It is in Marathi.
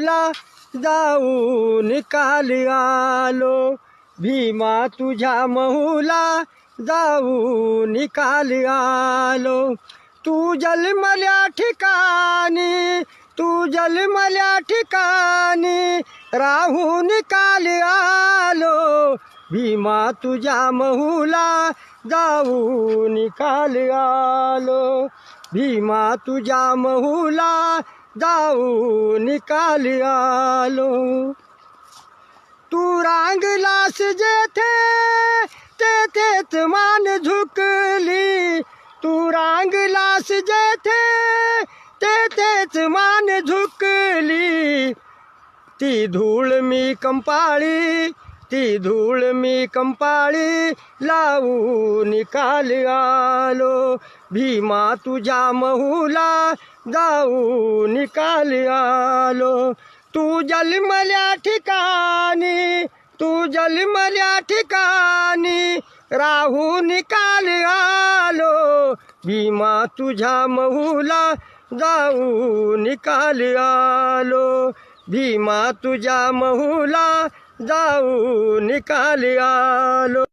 महूला जाऊ काल आलो. भीमा तुझ्या महुला जाऊ निकाल आलो. तू जन्मल्या ठिकाणी तू जन्मल्या ठिकाणी राहून काल आलो. भीमा तुझ्या महुला जाऊ काल आलो. भीमा तुझ्या महुला जाऊ निकाली आलो. तू रांगलास जेथे तेथेच मान झुकली. तू रांगलास जेथे तेथेच मान झुकली. ती धूळ मी कंपाळी ती धूळ मी कंपाळी लावू निकाल आलो. भीमा तुझ्या महुला जाऊ निकाल आलो. तू जन्मल्या ठिकाणी तू जन्मल्या ठिकाणी राहू निकाल आलो. भीमा तुझ्या महुला जाऊ निकाल आलो. भीमा तुझ्या महुला जाऊ निकाली आलो.